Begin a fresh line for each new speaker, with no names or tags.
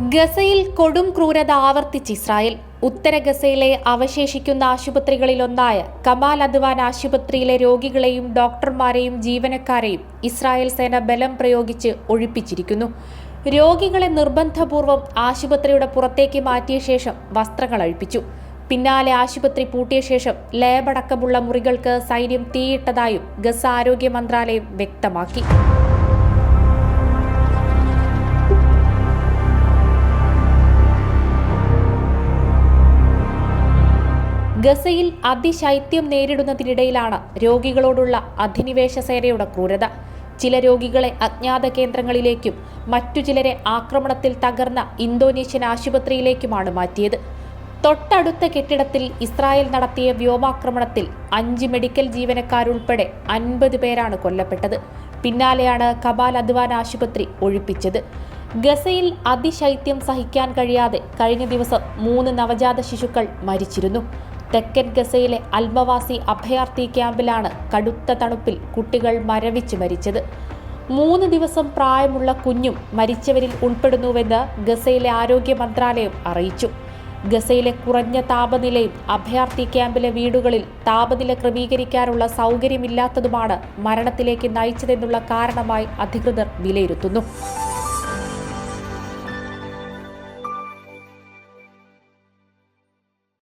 ഗസയിൽ കൊടും ക്രൂരത ആവർത്തിച്ച് ഇസ്രായേൽ. ഉത്തര ഗസയിലെ അവശേഷിക്കുന്ന ആശുപത്രികളിലൊന്നായ കമാൽ അദ്വാൻ ആശുപത്രിയിലെ രോഗികളെയും ഡോക്ടർമാരെയും ജീവനക്കാരെയും ഇസ്രായേൽ സേന ബലം പ്രയോഗിച്ച് ഒഴിപ്പിച്ചിരിക്കുന്നു. രോഗികളെ നിർബന്ധപൂർവം ആശുപത്രിയുടെ പുറത്തേക്ക് മാറ്റിയ ശേഷം വസ്ത്രങ്ങൾ അഴിപ്പിച്ചു. പിന്നാലെ ആശുപത്രി പൂട്ടിയ ശേഷം ലേബടക്കമുള്ള മുറികൾക്ക് സൈന്യം തീയിട്ടതായും ഗസ ആരോഗ്യ മന്ത്രാലയം വ്യക്തമാക്കി. ഗസയിൽ അതിശൈത്യം നേരിടുന്നതിനിടയിലാണ് രോഗികളോടുള്ള അധിനിവേശ സേനയുടെ ക്രൂരത. ചില രോഗികളെ അജ്ഞാത കേന്ദ്രങ്ങളിലേക്കും മറ്റു ചിലരെ ആക്രമണത്തിൽ തകർന്ന ഇന്തോനേഷ്യൻ ആശുപത്രിയിലേക്കുമാണ് മാറ്റിയത്. തൊട്ടടുത്ത കെട്ടിടത്തിൽ ഇസ്രായേൽ നടത്തിയ വ്യോമാക്രമണത്തിൽ അഞ്ച് മെഡിക്കൽ ജീവനക്കാരുൾപ്പെടെ അൻപത് പേരാണ് കൊല്ലപ്പെട്ടത്. പിന്നാലെയാണ് കബാൽ അദ്വാൻ ആശുപത്രി ഒഴിപ്പിച്ചത്. ഗസയിൽ അതിശൈത്യം സഹിക്കാൻ കഴിയാതെ കഴിഞ്ഞ ദിവസം മൂന്ന് നവജാത ശിശുക്കൾ മരിച്ചിരുന്നു. തെക്കൻ ഗസയിലെ അൽമവാസി അഭയാർത്ഥി ക്യാമ്പിലാണ് കടുത്ത തണുപ്പിൽ കുട്ടികൾ മരവിച്ച് മരിച്ചത്. മൂന്ന് ദിവസം പ്രായമുള്ള കുഞ്ഞും മരിച്ചവരിൽ ഉൾപ്പെടുന്നുവെന്ന് ഗസയിലെ ആരോഗ്യ മന്ത്രാലയം അറിയിച്ചു. ഗസയിലെ കുറഞ്ഞ താപനിലയും അഭയാർത്ഥി ക്യാമ്പിലെ വീടുകളിൽ താപനില ക്രമീകരിക്കാനുള്ള സൗകര്യമില്ലാത്തതുമാണ് മരണത്തിലേക്ക് നയിച്ചതെന്നുള്ള കാരണമായി അധികൃതർ വിലയിരുത്തുന്നു.